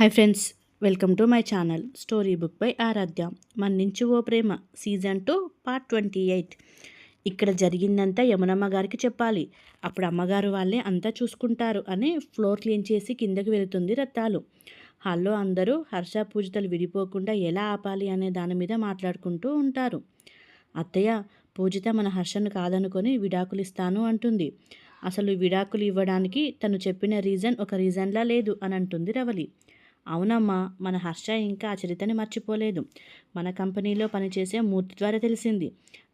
Hi friends welcome to my channel story book by Aaradhya. మన్నించు ఓ ప్రేమ season two part twenty eight. ఇక్కడ జరిగిందంతా యమునమ్మ గారికి చెప్పాలి. అప్పుడు అమ్మగారు వాళ్ళే అంతా చూసుకుంటారు అని ఫ్లోర్ క్లీన్ చేసి కిందకి వెళుతుంది రత్తాలు. హాల్లో అందరూ హర్ష పూజితలు విడిపోకుండా ఎలా ఆపాలి అనే దాని మీద మాట్లాడుకుంటూ ఉంటారు. అత్తయ్య పూజిత మన హర్షను కాదనుకొని విడాకులు ఇస్తాను అంటుంది. అసలు విడాకులు ఇవ్వడానికి తను చెప్పిన రీజన్ ఒక రీజన్లా లేదు అని అంటుంది రవలి. అవునమ్మా మన హర్ష ఇంకా ఆ చరితని మర్చిపోలేదు. మన కంపెనీలో పనిచేసే మూర్తి ద్వారా తెలిసింది.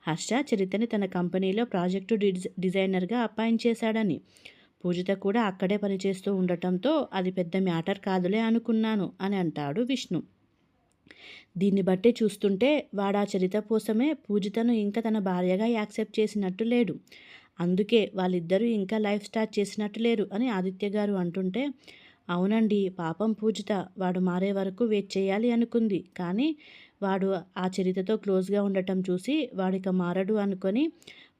హర్ష చరితని తన కంపెనీలో ప్రాజెక్టు డిజ్ డిజైనర్గా అపాయింట్ చేశాడని. పూజిత కూడా అక్కడే పనిచేస్తూ ఉండటంతో అది పెద్ద మ్యాటర్ కాదులే అనుకున్నాను అని అంటాడు విష్ణు. దీన్ని బట్టి చూస్తుంటే వాడు ఆ చరిత కోసమే పూజితను ఇంకా తన భార్యగా యాక్సెప్ట్ చేసినట్టు లేడు. అందుకే వాళ్ళిద్దరూ ఇంకా లైఫ్ స్టార్ట్ చేసినట్టు లేరు అని ఆదిత్య గారు అంటుంటే అవునండి పాపం పూజిత వాడు మారే వరకు వెయిట్ చేయాలి అనుకుంది. కానీ వాడు ఆ చరితతో క్లోజ్గా ఉండటం చూసి వాడిక మారడు అనుకొని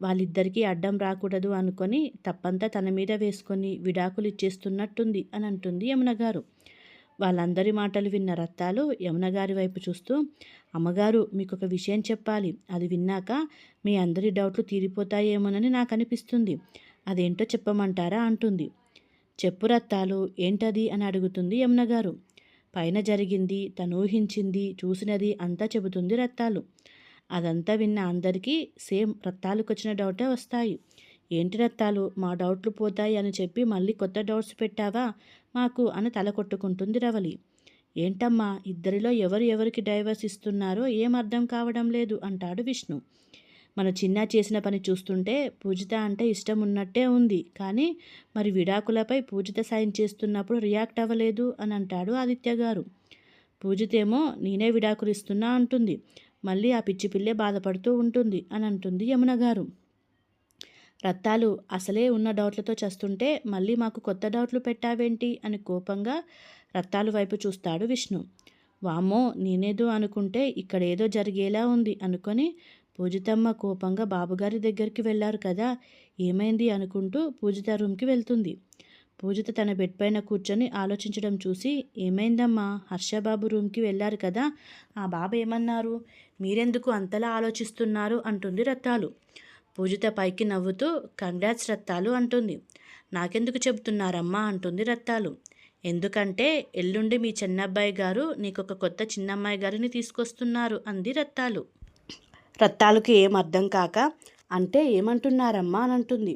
వాళ్ళిద్దరికీ అడ్డం రాకూడదు అనుకొని తప్పంతా తన మీద వేసుకొని విడాకులు ఇచ్చేస్తున్నట్టుంది అని అంటుంది యమున గారు వాళ్ళందరి మాటలు విన్న రత్తాలు యమున గారి వైపు చూస్తూ అమ్మగారు మీకు ఒక విషయం చెప్పాలి. అది విన్నాక మీ అందరి డౌట్లు తీరిపోతాయేమోనని నాకు అనిపిస్తుంది అదేంటో చెప్పమంటారా? అంటుంది. చెప్పు రత్తాలు ఏంటది? అని అడుగుతుంది యమున గారు పైన జరిగింది తను ఊహించింది చూసినది అంతా చెబుతుంది రత్తాలు. అదంతా విన్న అందరికీ సేమ్ రత్తాలకు వచ్చిన డౌటే వస్తాయి. ఏంటి రత్తాలు మా డౌట్లు పోతాయి అని చెప్పి మళ్ళీ కొత్త డౌట్స్ పెట్టావా? మాకు అని తల కొట్టుకుంటుంది రవలి. ఏంటమ్మా ఇద్దరిలో ఎవరు ఎవరికి డైవర్స్ ఇస్తున్నారో ఏం అర్థం కావడం లేదు అంటాడు విష్ణు. మన చిన్న చేసిన పని చూస్తుంటే పూజిత అంటే ఇష్టం ఉన్నట్టే ఉంది. కానీ మరి విడాకులపై పూజిత సైన్ చేస్తున్నప్పుడు రియాక్ట్ అవ్వలేదు అని అంటాడు ఆదిత్య గారు. పూజితేమో నేనే విడాకులు ఇస్తున్నా అంటుంది. మళ్ళీ ఆ పిచ్చి పిల్లే బాధపడుతూ ఉంటుంది అని అంటుంది యమున గారు. రత్తాలు అసలే ఉన్న డౌట్లతో చస్తుంటే మళ్ళీ మాకు కొత్త డౌట్లు పెట్టావేంటి? అని కోపంగా రత్తాలు వైపు చూస్తాడు విష్ణు. వామ్మో నేనేదో అనుకుంటే ఇక్కడ ఏదో జరిగేలా ఉంది అనుకొని పూజితమ్మ కోపంగా బాబుగారి దగ్గరికి వెళ్ళారు కదా ఏమైంది అనుకుంటూ పూజిత రూమ్కి వెళ్తుంది. పూజిత తన బెడ్ పైన కూర్చొని ఆలోచించడం చూసి ఏమైందమ్మా హర్షబాబు రూమ్కి వెళ్ళారు కదా ఆ బాబు ఏమన్నారు? మీరెందుకు అంతలా ఆలోచిస్తున్నారు? అంటుంది రత్తాలు. పూజిత పైకి నవ్వుతూ కంగ్రాట్స్ రత్తాలు అంటుంది. నాకెందుకు చెబుతున్నారమ్మా అంటుంది రత్తాలు. ఎందుకంటే ఎల్లుండి మీ చిన్నబ్బాయి గారు నీకొక కొత్త చిన్నమ్మాయి గారిని తీసుకొస్తున్నారు అంది రత్తాలు. రత్తాలకు ఏం అర్థం కాక అంటే ఏమంటున్నారమ్మా అని అంటుంది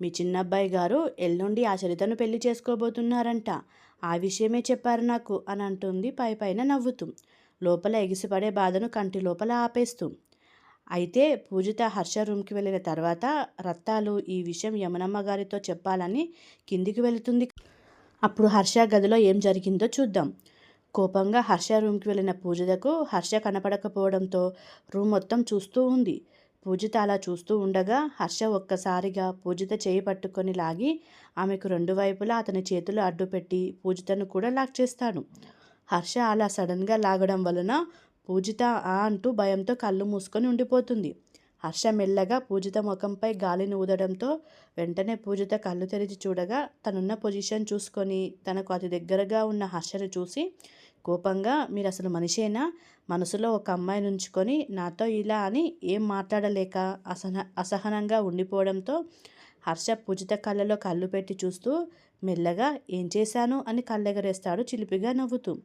మీ చిన్నబ్బాయి గారు ఎల్లుండి ఆ చరితను పెళ్ళి చేసుకోబోతున్నారంట. ఆ విషయమే చెప్పారు నాకు అని అంటుంది పై పైన నవ్వుతూ. లోపల ఎగిసిపడే బాధను కంటి లోపల ఆపేస్తూ. అయితే పూజిత హర్ష రూమ్కి వెళ్ళిన తర్వాత రత్తాలు ఈ విషయం యమునమ్మ గారితో చెప్పాలని కిందికి వెళుతుంది. అప్పుడు హర్ష గదిలో ఏం జరిగిందో చూద్దాం. కోపంగా హర్ష రూమ్కి వెళ్ళిన పూజితకు హర్ష కనపడకపోవడంతో రూమ్ మొత్తం చూస్తూ ఉంది. పూజిత అలా చూస్తూ ఉండగా హర్ష ఒక్కసారిగా పూజిత చేయి పట్టుకొని లాగి ఆమెకు రెండు వైపులా అతని చేతులు అడ్డుపెట్టి పూజితను కూడా లాక్ చేస్తాడు. హర్ష అలా సడన్గా లాగడం వలన పూజిత ఆ అంటూ భయంతో కళ్ళు మూసుకొని ఉండిపోతుంది. హర్ష మెల్లగా పూజిత ముఖంపై గాలిని ఊదడంతో వెంటనే పూజిత కళ్ళు తెరిచి చూడగా తనున్న పొజిషన్ చూసుకొని తనకు అతి దగ్గరగా ఉన్న హర్షను చూసి కోపంగా మీరు అసలు మనిషేనా? మనసులో ఒక అమ్మాయిని ఉంచుకొని నాతో ఇలా అని ఏం మాట్లాడలేక అసహ అసహనంగా ఉండిపోవడంతో హర్ష పూజిత కళ్ళలో కళ్ళు పెట్టి చూస్తూ మెల్లగా ఏం చేశాను? అని కళ్ళెగరేస్తాడు చిలిపిగా నవ్వుతూ.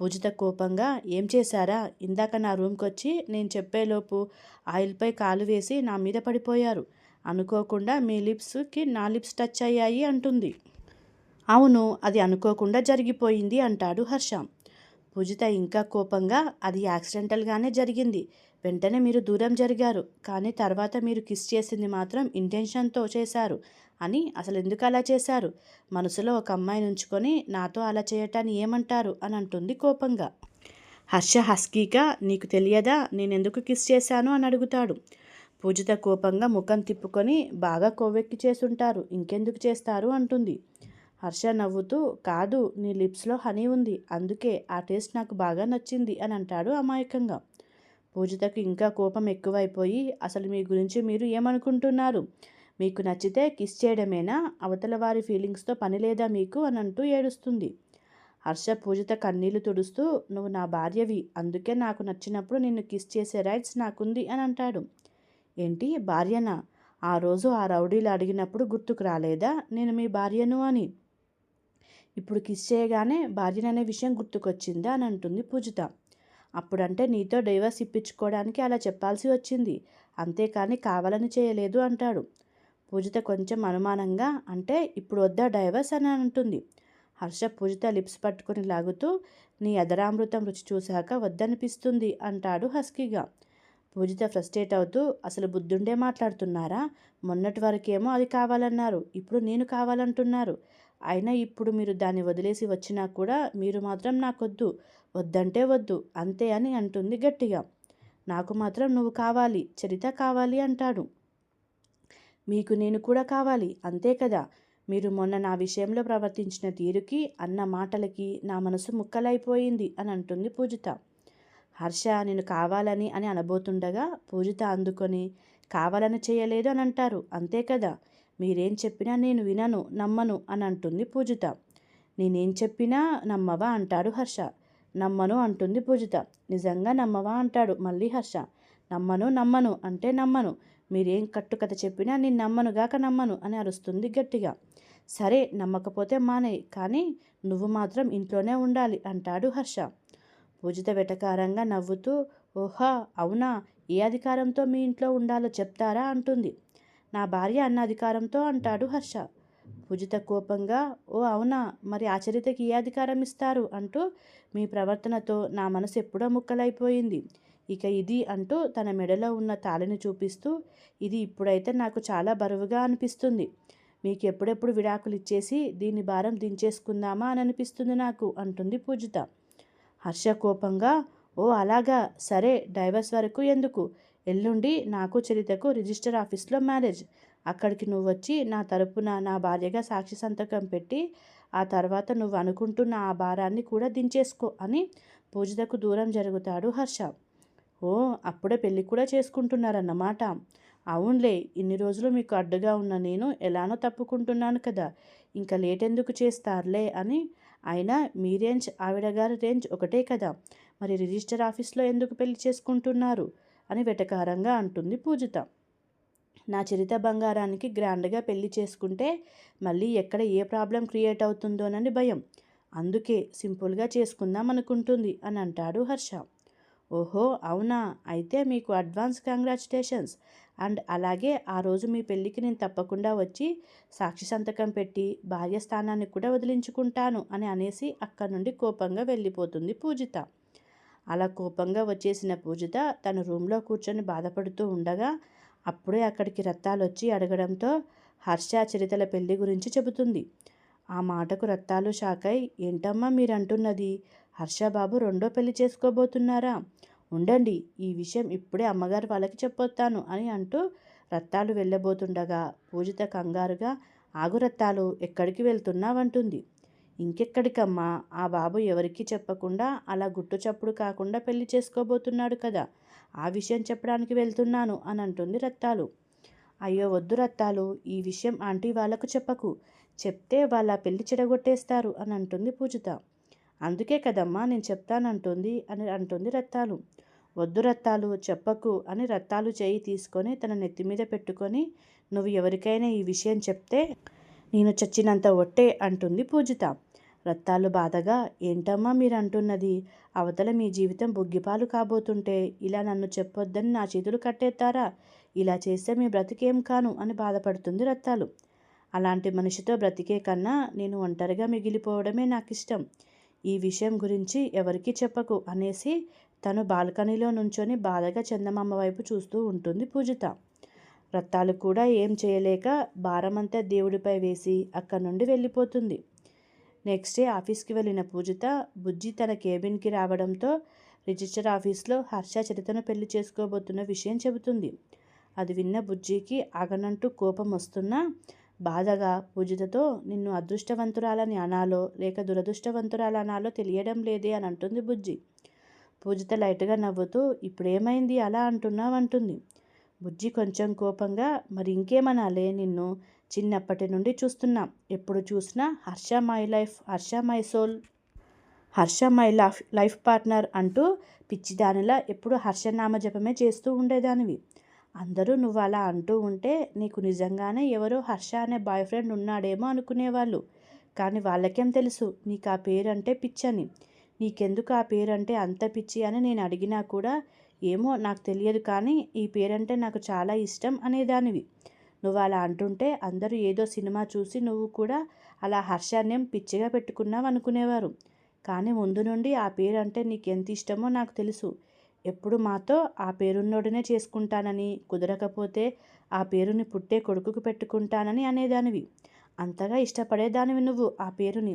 పూజిత కోపంగా ఏం చేశారా? ఇందాక నా రూమ్కి వచ్చి నేను చెప్పేలోపు ఆయిల్పై కాలు వేసి నా మీద పడిపోయారు. అనుకోకుండా మీ లిప్స్కి నా లిప్స్ టచ్ అయ్యాయి అంటుంది. అవును అది అనుకోకుండా జరిగిపోయింది అంటాడు హర్ష. పూజిత ఇంకా కోపంగా అది యాక్సిడెంటల్గానే జరిగింది. వెంటనే మీరు దూరం జరిగారు. కానీ తర్వాత మీరు కిస్ చేసింది మాత్రం ఇంటెన్షన్తో చేశారు అని అసలు ఎందుకు అలా చేశారు? మనసులో ఒక అమ్మాయిని ఉంచుకొని నాతో అలా చేయటాన్ని ఏమంటారు? అని అంటుంది కోపంగా. హర్ష హస్కీగా నీకు తెలియదా? నేను ఎందుకు కిస్ చేశాను? అని అడుగుతాడు. పూజిత కోపంగా ముఖం తిప్పుకొని బాగా కొవ్వెక్కి చేసుంటారు ఇంకెందుకు చేస్తారు? అంటుంది. హర్ష నవ్వుతూ కాదు నీ లిప్స్లో హనీ ఉంది. అందుకే ఆ టేస్ట్ నాకు బాగా నచ్చింది అని అంటాడు అమాయకంగా. పూజితకు ఇంకా కోపం ఎక్కువైపోయి అసలు మీ గురించి మీరు ఏమనుకుంటున్నారు? మీకు నచ్చితే కిస్ చేయడమేనా? అవతల వారి ఫీలింగ్స్తో పని లేదా మీకు అని అంటూ ఏడుస్తుంది. హర్ష పూజిత కన్నీళ్ళు తుడుస్తూ నువ్వు నా భార్యవి. అందుకే నాకు నచ్చినప్పుడు నిన్ను కిస్ చేసే రైట్స్ నాకుంది అని అంటాడు. ఏంటి? భార్యనా? ఆ రోజు ఆ రౌడీలు అడిగినప్పుడు గుర్తుకు రాలేదా? నేను మీ భార్యను అని. ఇప్పుడు కిస్ చేయగానే భార్యననే విషయం గుర్తుకొచ్చిందా అని అంటుంది పూజిత. అప్పుడంటే నీతో డైవర్స్ ఇప్పించుకోవడానికి అలా చెప్పాల్సి వచ్చింది. అంతేకాని కావాలని చేయలేదు అంటాడు. పూజిత కొంచెం అనుమానంగా అంటే ఇప్పుడు వద్దా డైవర్స్ అని అంటుంది. హర్ష పూజిత లిప్స్ పట్టుకొని లాగుతూ నీ అదరామృతం రుచి చూశాక వద్దనిపిస్తుంది అంటాడు హస్కీగా. పూజిత ఫ్రస్ట్రేట్ అవుతూ అసలు బుద్ధుండే మాట్లాడుతున్నారా? మొన్నటి వరకేమో అది కావాలన్నారు ఇప్పుడు నేను కావాలంటున్నారు. అయినా ఇప్పుడు మీరు దాన్ని వదిలేసి వచ్చినా కూడా మీరు మాత్రం నాకొద్దు. వద్దంటే వద్దు. అంతే అని అంటుంది గట్టిగా. నాకు మాత్రం నువ్వు కావాలి. చరిత కావాలి అంటాడు. మీకు నేను కూడా కావాలి. అంతే కదా. మీరు మొన్న నా విషయంలో ప్రవర్తించిన తీరుకి అన్న మాటలకి నా మనసు ముక్కలైపోయింది అని అంటుంది పూజిత. హర్ష నేను కావాలని అని అనబోతుండగా పూజిత అందుకొని కావాలని చేయలేదు అని అంటారు. అంతే కదా. మీరేం చెప్పినా నేను వినను నమ్మను అని అంటుంది పూజిత. నేనేం చెప్పినా నమ్మవా అంటాడు హర్ష. నమ్మను అంటుంది పూజిత. నిజంగా నమ్మవా అంటాడు మళ్ళీ హర్ష. నమ్మను నమ్మను అంటే నమ్మను. మీరేం కట్టుకథ చెప్పినా నేను నమ్మనుగాక నమ్మను అని అరుస్తుంది గట్టిగా. సరే నమ్మకపోతే మానేయి కానీ నువ్వు మాత్రం ఇంట్లోనే ఉండాలి అంటాడు హర్ష. పూజిత వెటకారంగా నవ్వుతూ ఓహా అవునా? ఏ అధికారంతో మీ ఇంట్లో ఉండాలో చెప్తారా? అంటుంది. నా భార్య అన్న అధికారంతో అంటాడు హర్ష. పూజిత కోపంగా ఓ అవునా? మరి ఆచరితకి ఏ అధికారం ఇస్తారు? అంటూ మీ ప్రవర్తనతో నా మనసు ఎప్పుడో ముక్కలైపోయింది. ఇక ఇది అంటూ తన మెడలో ఉన్న తాళిని చూపిస్తూ ఇది ఇప్పుడైతే నాకు చాలా బరువుగా అనిపిస్తుంది. మీకు ఎప్పుడెప్పుడు విడాకులు ఇచ్చేసి దీని భారం దించేసుకుందామా అని అనిపిస్తుంది నాకు అంటుంది పూజిత. హర్ష కోపంగా ఓ అలాగా? సరే డైవర్స్ వరకు ఎందుకు? ఎల్లుండి నాకు చరితకు రిజిస్టర్ ఆఫీస్లో మ్యారేజ్. అక్కడికి నువ్వు వచ్చి నా తరపున నా భార్యగా సాక్షి సంతకం పెట్టి ఆ తర్వాత నువ్వు అనుకుంటున్న ఆ భారాన్ని కూడా దించేసుకో అని పూజితకు దూరం జరుగుతాడు హర్ష. ఓ అప్పుడే పెళ్ళి కూడా చేసుకుంటున్నారన్నమాట. అవునులే ఇన్ని రోజులు మీకు అడ్డుగా ఉన్న నేను ఎలానో తప్పుకుంటున్నాను కదా. ఇంకా లేట్ ఎందుకు చేస్తారులే అని. అయినా మీ రేంజ్ ఆవిడ గారి రేంజ్ ఒకటే కదా. మరి రిజిస్టర్ ఆఫీస్లో ఎందుకు పెళ్ళి చేసుకుంటున్నారు? అని వెటకారంగా అంటుంది పూజిత. నా చరిత బంగారానికి గ్రాండ్గా పెళ్ళి చేసుకుంటే మళ్ళీ ఎక్కడ ఏ ప్రాబ్లం క్రియేట్ అవుతుందోనని భయం. అందుకే సింపుల్గా చేసుకుందాం అనుకుంటుంది అని అంటాడు హర్ష. ఓహో అవునా? అయితే మీకు అడ్వాన్స్ కంగ్రాచులేషన్స్. అండ్ అలాగే ఆ రోజు మీ పెళ్ళికి నేను తప్పకుండా వచ్చి సాక్షి సంతకం పెట్టి భార్య స్థానాన్ని కూడా వదిలించుకుంటాను అని అనేసి అక్కడి నుండి కోపంగా వెళ్ళిపోతుంది పూజిత. అలా కోపంగా వచ్చేసిన పూజిత తన రూమ్లో కూర్చొని బాధపడుతూ ఉండగా అప్పుడే అక్కడికి రత్తాలు వచ్చి అడగడంతో హర్ష చరితల పెళ్ళి గురించి చెబుతుంది. ఆ మాటకు రత్తాలు షాకై ఏంటమ్మా మీరంటున్నది? హర్షబాబు రెండో పెళ్ళి చేసుకోబోతున్నారా? ఉండండి ఈ విషయం ఇప్పుడే అమ్మగారు వాళ్ళకి చెప్పొస్తాను అని అంటూ రత్తాలు వెళ్ళబోతుండగా పూజిత కంగారుగా ఆగు రత్తాలు ఎక్కడికి వెళ్తున్నావంటుంది? ఇంకెక్కడికమ్మా? ఆ బాబు ఎవరికీ చెప్పకుండా అలా గుట్టు చప్పుడు కాకుండా పెళ్ళి చేసుకోబోతున్నాడు కదా. ఆ విషయం చెప్పడానికి వెళ్తున్నాను అని అంటుంది రత్తాలు. అయ్యో వద్దు రత్తాలు ఈ విషయం ఆంటీ వాళ్ళకు చెప్పకు. చెప్తే వాళ్ళ పెళ్ళి చెడగొట్టేస్తారు అని అంటుంది పూజిత. అందుకే కదమ్మా నేను చెప్తానంటుంది అని అంటుంది రత్తాలు. వద్దు రత్తాలు చెప్పకు అని రత్తాలు చేయి తీసుకొని తన నెత్తి మీద పెట్టుకొని నువ్వు ఎవరికైనా ఈ విషయం చెప్తే నేను చచ్చినంత ఒట్టే అంటుంది పూజిత. రత్తాలు బాధగా ఏంటమ్మా మీరు అంటున్నది అవతల మీ జీవితం బొగ్గిపాలు కాబోతుంటే ఇలా నన్ను చెప్పొద్దని నా చేతులు కట్టేస్తారా ఇలా చేస్తే మీ బ్రతికేం కాను అని బాధపడుతుంది రత్తాలు అలాంటి మనిషితో బ్రతికే కన్నా నేను ఒంటరిగా మిగిలిపోవడమే నాకు ఇష్టం ఈ విషయం గురించి ఎవరికీ చెప్పకు అనేసి తను బాల్కనీలో నుంచొని బాధగా చందమామ వైపు చూస్తూ ఉంటుంది పూజిత. రత్తాలు కూడా ఏం చేయలేక భారమంతా దేవుడిపై వేసి అక్కడి నుండి వెళ్ళిపోతుంది. నెక్స్ట్ డే ఆఫీస్కి వెళ్ళిన పూజిత బుజ్జి తన కేబిన్కి రావడంతో రిజిస్టర్ ఆఫీస్లో హర్ష చరితను పెళ్ళి చేసుకోబోతున్న విషయం చెబుతుంది. అది విన్న బుజ్జికి ఆగనంటూ కోపం వస్తున్నా బాధగా పూజితతో నిన్ను అదృష్టవంతురాలని అనాలో లేక దురదృష్టవంతురాలు అనాలో తెలియడం లేదే అని అంటుంది బుజ్జి. పూజిత లైట్గా నవ్వుతూ ఇప్పుడేమైంది అలా అంటున్నావంటుంది. బుజ్జి కొంచెం కోపంగా మరి ఇంకేమనాలే నిన్ను చిన్నప్పటి నుండి చూస్తున్నాం. ఎప్పుడు చూసినా Harsha my life Harsha my soul Harsha my life life partner అంటూ పిచ్చిదానిలా ఎప్పుడు హర్షనామ జపమే చేస్తూ ఉండేదానివి. అందరూ నువ్వు అలా అంటూ ఉంటే నీకు నిజంగానే ఎవరో హర్ష అనే బాయ్ ఫ్రెండ్ ఉన్నాడేమో అనుకునేవాళ్ళు. కానీ వాళ్ళకేం తెలుసు? నీకు ఆ పేరంటే పిచ్చని. నీకెందుకు ఆ పేరంటే అంత పిచ్చి అని నేను అడిగినా కూడా ఏమో నాకు తెలియదు కానీ ఈ పేరంటే నాకు చాలా ఇష్టం అనేదానివి. నువ్వు అలా అంటుంటే అందరూ ఏదో సినిమా చూసి నువ్వు కూడా అలా హర్షాన్యం పిచ్చిగా పెట్టుకున్నావు అనుకునేవారు. కానీ ముందు నుండి ఆ పేరు అంటే నీకు ఎంత ఇష్టమో నాకు తెలుసు. ఎప్పుడు మాతో ఆ పేరున్నోడినే చేసుకుంటానని కుదరకపోతే ఆ పేరుని పుట్టే కొడుకుకు పెట్టుకుంటానని అనేదానివి. అంతగా ఇష్టపడేదానివి నువ్వు ఆ పేరుని.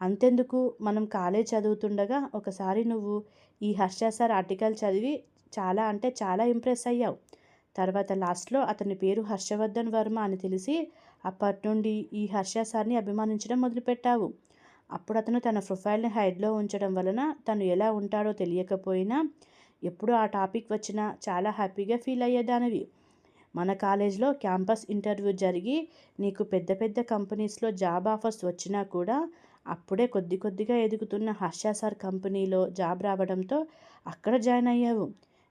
అంతెందుకు? మనం కాలేజ్ చదువుతుండగా ఒకసారి నువ్వు ఈ హర్ష సార్ ఆర్టికల్ చదివి చాలా అంటే చాలా ఇంప్రెస్ అయ్యావు. తర్వాత లాస్ట్లో అతని పేరు హర్షవర్ధన్ వర్మ అని తెలిసి అప్పటి నుండి ఈ హర్ష సార్ని అభిమానించడం మొదలుపెట్టావు. అప్పుడు అతను తన ప్రొఫైల్ని హైడ్లో ఉంచడం వలన తను ఎలా ఉంటాడో తెలియకపోయినా ఎప్పుడు ఆ టాపిక్ వచ్చినా చాలా హ్యాపీగా ఫీల్ అయ్యేదానివి. మన కాలేజ్లో క్యాంపస్ ఇంటర్వ్యూ జరిగి నీకు పెద్ద పెద్ద కంపెనీస్లో జాబ్ ఆఫర్స్ వచ్చినా కూడా అప్పుడే కొద్ది కొద్దిగా ఎదుగుతున్న హర్ష సార్ కంపెనీలో జాబ్ రావడంతో అక్కడ జాయిన్ అయ్యావు.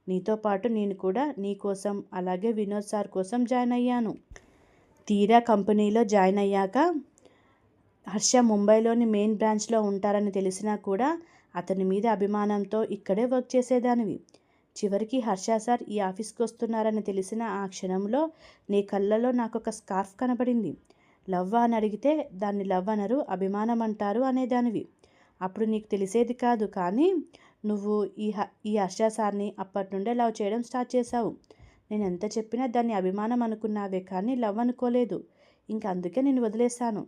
నీతో పాటు నేను కూడా నీ కోసం అలాగే వినోద్ సార్ కోసం జాయిన్ అయ్యాను. తీరా కంపెనీలో జాయిన్ అయ్యాక హర్ష ముంబైలోని మెయిన్ బ్రాంచ్లో ఉంటారని తెలిసినా కూడా అతని మీద అభిమానంతో ఇక్కడే వర్క్ చేసేదానివి. చివరికి హర్ష సార్ ఈ ఆఫీస్కి వస్తున్నారని తెలిసిన ఆ క్షణంలో నీ కళ్ళలో నాకు ఒక స్కార్ఫ్ కనబడింది. లవ్ అని అడిగితే దాన్ని లవ్ అనరు అభిమానం అంటారు అనేదానివి. అప్పుడు నీకు తెలిసేది కాదు కానీ నువ్వు ఈ హ ఈ హర్ష సార్ని అప్పటి నుండే లవ్ చేయడం స్టార్ట్ చేశావు. నేను ఎంత చెప్పినా దాన్ని అభిమానం అనుకున్నావే కానీ లవ్ అనుకోలేదు. ఇంకా అందుకే నేను వదిలేశాను.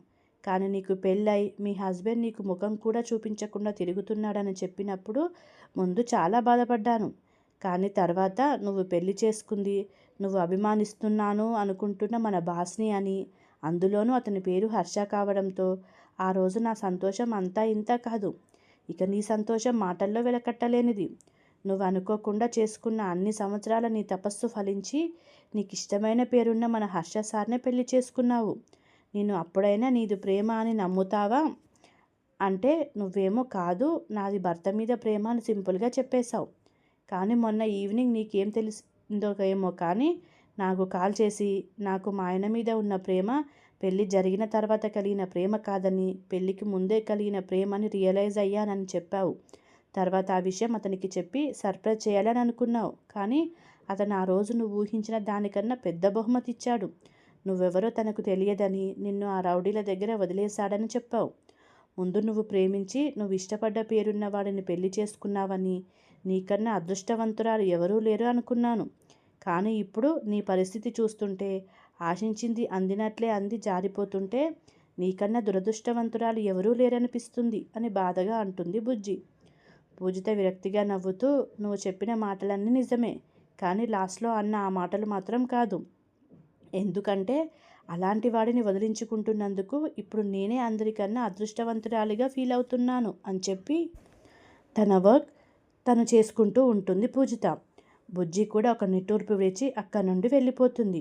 కానీ నీకు పెళ్ళై మీ హస్బెండ్ నీకు ముఖం కూడా చూపించకుండా తిరుగుతున్నాడని చెప్పినప్పుడు ముందు చాలా బాధపడ్డాను. కానీ తర్వాత నువ్వు పెళ్ళి చేసుకుంది నువ్వు అభిమానిస్తున్నాను అనుకుంటున్న మన బాస్ని అని అందులోనూ అతని పేరు హర్ష కావడంతో ఆ రోజు నా సంతోషం అంతా ఇంత కాదు. ఇక నీ సంతోషం మాటల్లో వెలకట్టలేనిది. నువ్వు అనుకోకుండా చేసుకున్న అన్ని సంవత్సరాల నీ తపస్సు ఫలించి నీకు ఇష్టమైన పేరున్న మన హర్ష సార్నే పెళ్ళి చేసుకున్నావు. నేను అప్పుడైనా నీది ప్రేమ అని నమ్ముతావా? అంటే నువ్వేమో కాదు నాది భర్త మీద ప్రేమ అని సింపుల్గా చెప్పేశావు. కానీ మొన్న ఈవినింగ్ నీకేం తెలిసిందో ఏమో కానీ నాకు కాల్ చేసి నాకు మా ఆయన మీద ఉన్న ప్రేమ పెళ్ళి జరిగిన తర్వాత కలిగిన ప్రేమ కాదని పెళ్ళికి ముందే కలిగిన ప్రేమ అని రియలైజ్ అయ్యానని చెప్పావు. తర్వాత ఆ విషయం అతనికి చెప్పి సర్ప్రైజ్ చేయాలని అనుకున్నావు. కానీ అతను ఆ రోజు నువ్వు ఊహించిన దానికన్నా పెద్ద బహుమతి ఇచ్చాడు. నువ్వెవరో తనకు తెలియదని నిన్ను ఆ రౌడీల దగ్గర వదిలేశాడని చెప్పావు. ముందు నువ్వు ప్రేమించి నువ్వు ఇష్టపడ్డ పేరున్న వాడిని పెళ్ళి చేసుకున్నావని నీకన్నా అదృష్టవంతురాలు ఎవరూ లేరు అనుకున్నాను. కానీ ఇప్పుడు నీ పరిస్థితి చూస్తుంటే ఆశించింది అందినట్లే అంది జారిపోతుంటే నీకన్నా దురదృష్టవంతురాలు ఎవరూ లేరనిపిస్తుంది అని బాధగా అంటుంది బుజ్జి. పూజిత విరక్తిగా నవ్వుతూ నువ్వు చెప్పిన మాటలన్నీ నిజమే కానీ లాస్ట్లో అన్న ఆ మాటలు మాత్రం కాదు. ఎందుకంటే అలాంటి వాడిని వదిలించుకుంటున్నందుకు ఇప్పుడు నేనే అందరికన్నా అదృష్టవంతురాలిగా ఫీల్ అవుతున్నాను అని చెప్పి తన వర్క్ తను చేసుకుంటూ ఉంటుంది పూజిత. బుజ్జి కూడా ఒక నిట్టూర్పు వేచి అక్కడి నుండి వెళ్ళిపోతుంది.